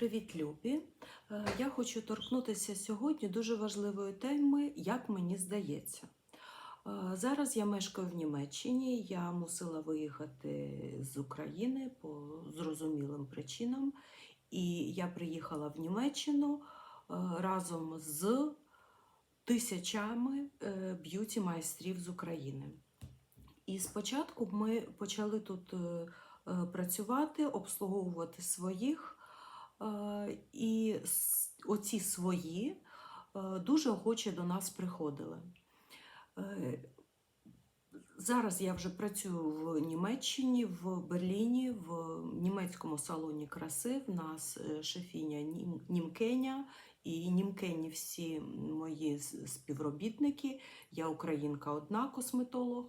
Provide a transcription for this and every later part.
Привіт, Любі! Е, Я хочу торкнутися сьогодні дуже важливої теми, як мені здається. Е, Зараз я мешкаю в Німеччині. Я мусила виїхати з України по зрозумілим причинам. І я приїхала в Німеччину е, разом з тисячами б'юті майстрів з України. І спочатку ми почали тут працювати, обслуговувати своїх. Е, І оці свої е, дуже охоче до нас приходили. Е, Зараз я вже працюю в Німеччині, в Берліні, в німецькому салоні краси. В нас шефіня Німкеня і Німкені всі мої співробітники. Я українка одна косметолог.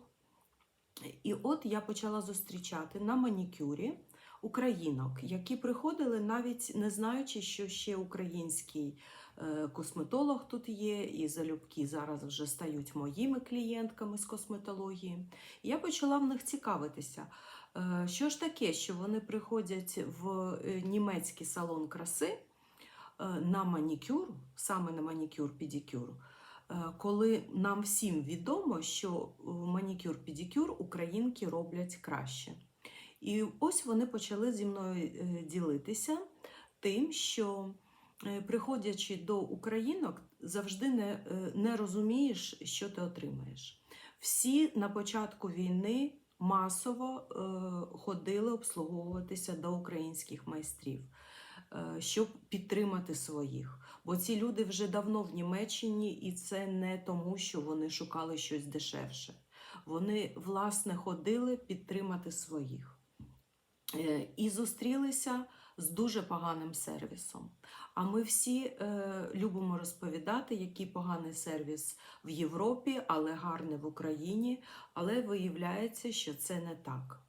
І от я почала зустрічати на манікюрі українок, які приходили навіть не знаючи, що ще український е, косметолог тут є, і залюбки зараз вже стають моїми клієнтками з косметології. Я почала в них цікавитися, е, що ж таке, що вони приходять в е, німецький салон краси на манікюр, саме на манікюр-педикюр, е, коли нам всім відомо, що манікюр-педикюр українки роблять краще. І ось вони почали зі мною е, ділитися тим, що е, приходячи до українок, завжди не, е, не розумієш, що ти отримаєш. Всі на початку війни масово ходили обслуговуватися до українських майстрів, щоб підтримати своїх. Бо ці люди вже давно в Німеччині, і це не тому, що вони шукали щось дешевше. Вони, власне, ходили підтримати своїх. Е, І зустрілися з дуже поганим сервісом. А ми всі е, любимо розповідати, який поганий сервіс в Європі, але гарний в Україні. Але виявляється, що це не так.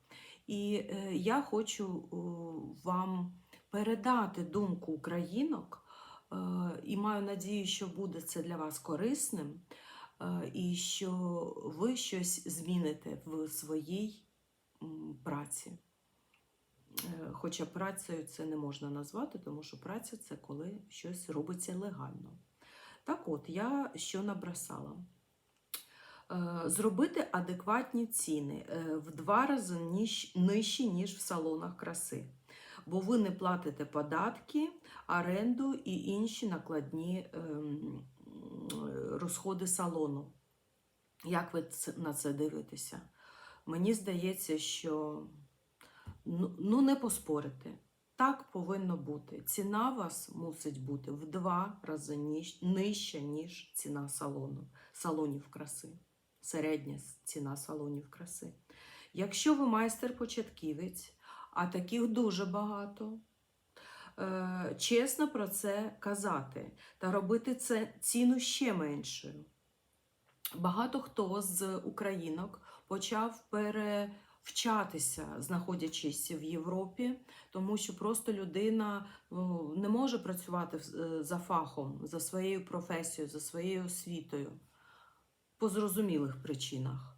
І е, я хочу е, вам передати думку українок, е, і маю надію, що буде це для вас корисним, е, і що ви щось зміните в своїй м, праці. Е, Хоча працею це не можна назвати, тому що праця це коли щось робиться легально. Так от, я що набросала? Е, Зробити адекватні ціни е, в два рази нижчі, ніж в салонах краси. Бо ви не платите податки, оренду і інші накладні ем, розходи салону. Як ви на це дивитеся? Мені здається, що ну, ну не поспорите. Так повинно бути. Ціна вас мусить бути в два рази нижча, ніж ціна салону, салонів краси. Середня ціна салонів краси. Якщо ви майстер-початківець, а таких дуже багато, е, чесно про це казати та робити це ціну ще меншою. Багато хто з українок почав перевчатися, знаходячись в Європі, тому що просто людина не може працювати е, за фахом, за своєю професією, за своєю освітою по зрозумілих причинах.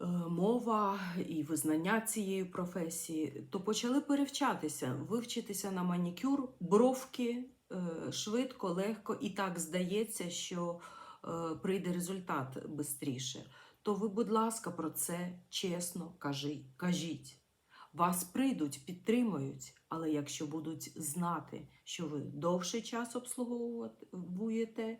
Е, Мова і визнання цієї професії, то почали перевчатися, вивчитися на манікюр, бровки е, швидко, легко, і так здається, що прийде результат швидше. То ви, будь ласка, про це чесно кажи- кажіть. Вас прийдуть, підтримують, але якщо будуть знати, що ви довший час обслуговуєте,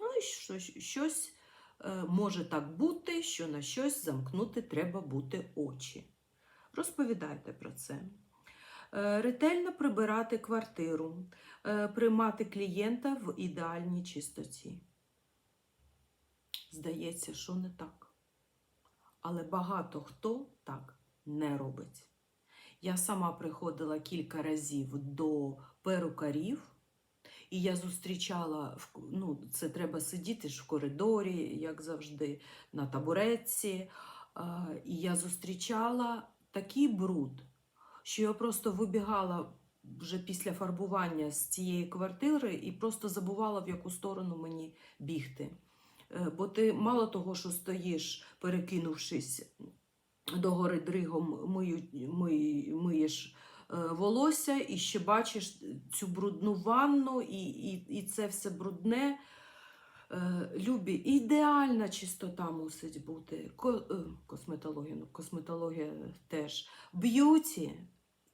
ну і що, щось е, може так бути, що на щось замкнути треба бути очі. Розповідайте про це. Е, Ретельно прибирати квартиру, е, приймати клієнта в ідеальній чистоті. Здається, що не так. Але багато хто так не робить. Я сама приходила кілька разів до перукарів, і я зустрічала, ну, це треба сидіти ж в коридорі, як завжди, на табуретці. І я зустрічала такий бруд, що я просто вибігала вже після фарбування з цієї квартири і просто забувала, в яку сторону мені бігти. Е, Бо ти мало того, що стоїш, перекинувшись догори дригом, мию, миєш волосся і ще бачиш цю брудну ванну, і, і, і це все брудне. Е, Любі, ідеальна чистота мусить бути. Е, косметологія, ну, косметологія теж. Б'юті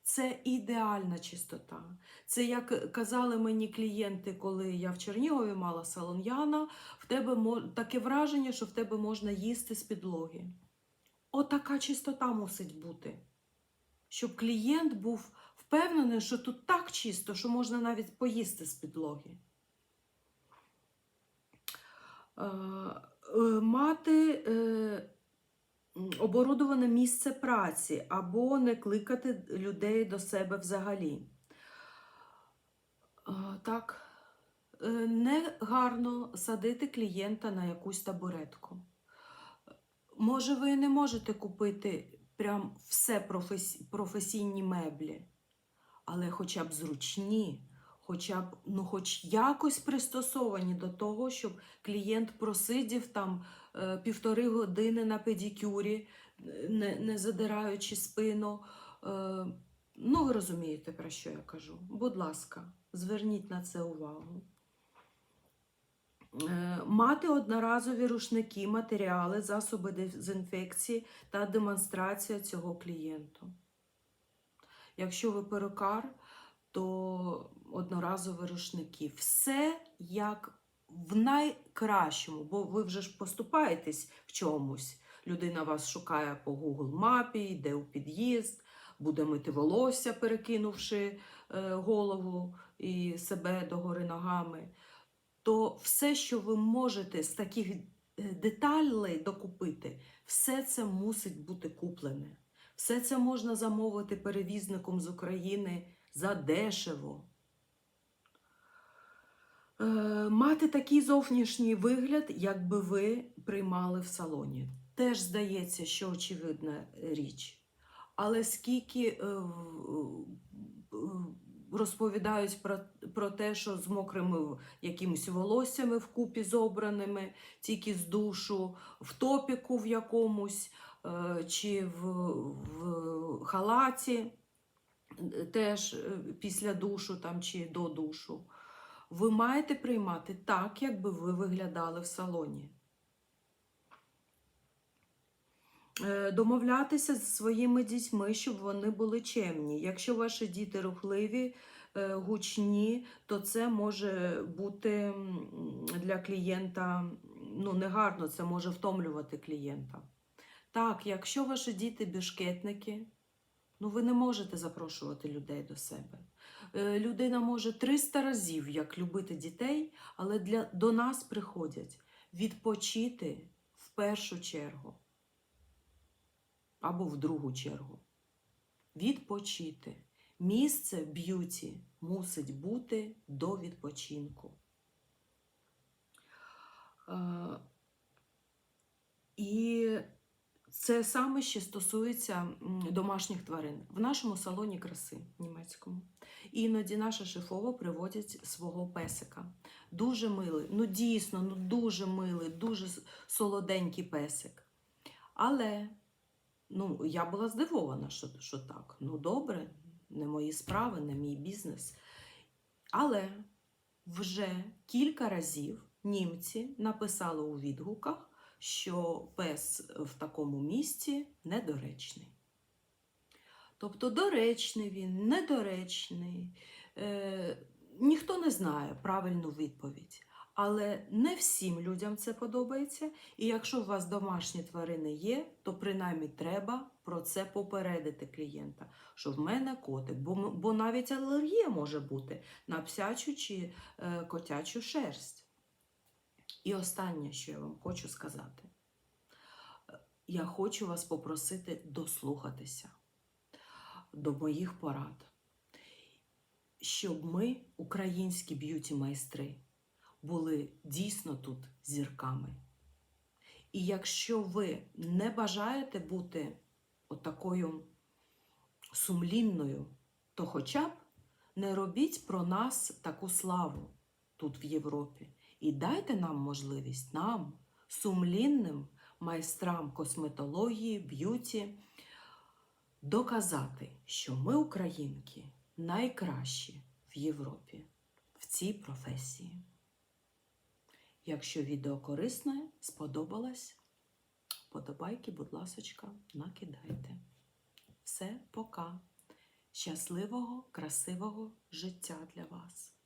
це ідеальна чистота. Це як казали мені клієнти, коли я в Чернігові мала салон Яна, в тебе таке враження, що в тебе можна їсти з підлоги. Отака чистота мусить бути. Щоб клієнт був впевнений, що тут так чисто, що можна навіть поїсти з підлоги. Е, е, Мати е, оборудоване місце праці або не кликати людей до себе взагалі. Так, е, не гарно садити клієнта на якусь табуретку. Може, ви не можете купити прям все професійні меблі, але хоча б зручні, хоча б ну, хоч якось пристосовані до того, щоб клієнт просидів там е, півтори години на педикюрі, не, не задираючи спину. Е, ну, ви розумієте, про що я кажу. Будь ласка, зверніть на це увагу. Е, Мати одноразові рушники, матеріали, засоби дезінфекції та демонстрація цього клієнту. Якщо ви перукар, то одноразові рушники. Все як в найкращому, бо ви вже ж поступаєтесь в чомусь. Людина вас шукає по Google мапі, йде у під'їзд, буде мити волосся, перекинувши е, голову і себе догори ногами. То все, що ви можете з таких е, деталей докупити, все це мусить бути куплене. Все це можна замовити перевізником з України за дешево. Е, мати такий зовнішній вигляд, якби ви приймали в салоні. Теж здається, що очевидна річ. Але скільки е, в- розповідають про, про те, що з мокрими якимись волоссями вкупі зобраними, тільки з душу, в топіку в якомусь е, чи в, в халаті, е, теж е, після душу там, чи до душу. Ви маєте приймати так, якби ви виглядали в салоні. Е, Домовлятися зі своїми дітьми, щоб вони були чемні. Якщо ваші діти рухливі, е, гучні, то це може бути для клієнта ну, негарно, це може втомлювати клієнта. Так, якщо ваші діти бішкетники, ну ви не можете запрошувати людей до себе. Е, Людина може 300 разів як любити дітей, але для, до нас приходять відпочити в першу чергу або в другу чергу. Відпочити. Місце б'юті мусить бути до відпочинку. Е, І це саме ще стосується домашніх тварин. В нашому салоні краси німецькому. Іноді наша шефова приводять свого песика. Дуже милий, ну дійсно, ну дуже милий, дуже солоденький песик. Але ну, я була здивована, що, що так. Ну, добре, не мої справи, не мій бізнес. Але вже кілька разів німці написали у відгуках, що пес в такому місці недоречний. Тобто доречний він, недоречний. Е, ніхто не знає правильну відповідь. Але не всім людям це подобається. І якщо у вас домашні тварини є, то принаймні треба про це попередити клієнта, що в мене котик, бо, бо навіть алергія може бути на псячу чи е, котячу шерсть. І останнє, що я вам хочу сказати, я хочу вас попросити дослухатися до моїх порад, щоб ми, українські б'юті-майстри, були дійсно тут зірками. І якщо ви не бажаєте бути отакою сумлінною, то хоча б не робіть про нас таку славу тут в Європі. І дайте нам можливість, нам, сумлінним майстрам косметології, б'юті, доказати, що ми, українки, найкращі в Європі в цій професії. Якщо відео корисне, сподобалось, подобайки, будь ласочка, накидайте. Все, пока. Щасливого, красивого життя для вас!